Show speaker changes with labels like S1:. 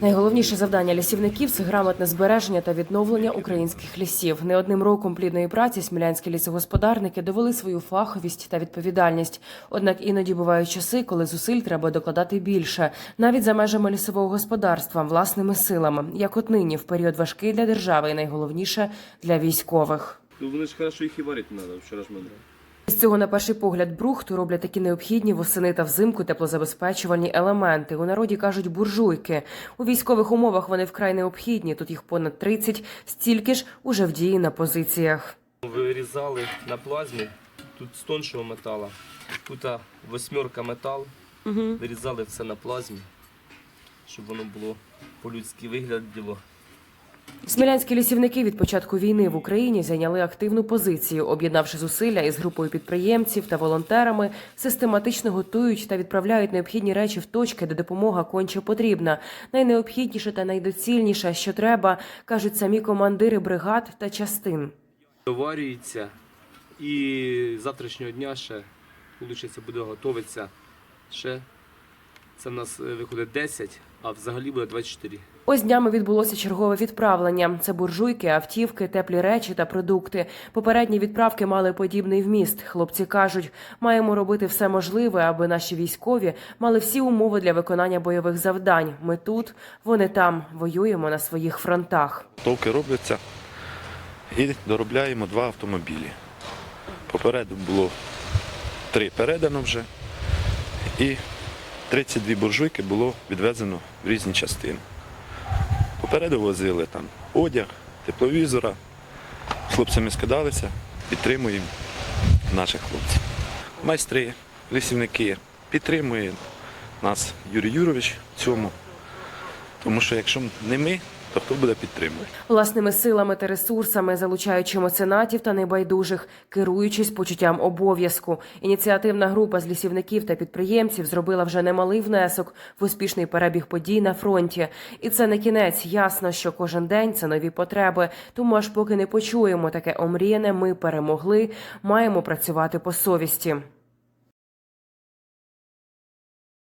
S1: Найголовніше завдання лісівників це грамотне збереження та відновлення українських лісів. Не одним роком плідної праці смілянські лісогосподарники довели свою фаховість та відповідальність. Однак іноді бувають часи, коли зусиль треба докладати більше, навіть за межами лісового господарства, власними силами, як от нині, в період важкий для держави і найголовніше для військових.
S2: Ну, вони ж хорошо їх і варити треба, вчора ж ми.
S1: З цього на перший погляд брухту роблять такі необхідні восени та взимку теплозабезпечувальні елементи. У народі кажуть буржуйки. У військових умовах вони вкрай необхідні. Тут їх понад 30, стільки ж уже в дії на позиціях.
S3: Вирізали на плазмі, тут з тоншого металу, тут восьмерка метал, вирізали все на плазмі, щоб воно було по-людськи вигляділо.
S1: Смілянські лісівники від початку війни в Україні зайняли активну позицію, об'єднавши зусилля із групою підприємців та волонтерами, систематично готують та відправляють необхідні речі в точки, де допомога конче потрібна. Найнеобхідніше та найдоцільніше, що треба, кажуть самі командири бригад та частин.
S3: Доварюється і завтрашнього дня ще, виходить, буде готуватися ще. Це в нас е, виходить 10, а взагалі буде 24.
S1: Ось днями відбулося чергове відправлення. Це буржуйки, автівки, теплі речі та продукти. Попередні відправки мали подібний вміст. Хлопці кажуть, маємо робити все можливе, аби наші військові мали всі умови для виконання бойових завдань. Ми тут, вони там воюємо на своїх фронтах.
S4: Товки робляться і доробляємо два автомобілі. Попереду було три передано вже і 32 буржуйки було відвезено в різні частини. Попереду возили там одяг, тепловізора. Хлопцями скидалися, підтримуємо наших хлопців. Майстри, лісівники підтримує нас Юрій Юрович в цьому. Тому що якщо не ми, то хто буде підтримувати?
S1: Власними силами та ресурсами, залучаючи меценатів та небайдужих, керуючись почуттям обов'язку. Ініціативна група з лісівників та підприємців зробила вже немалий внесок в успішний перебіг подій на фронті. І це не кінець. Ясно, що кожен день це нові потреби. Тому аж поки не почуємо таке омріяне, ми перемогли. Маємо працювати по совісті.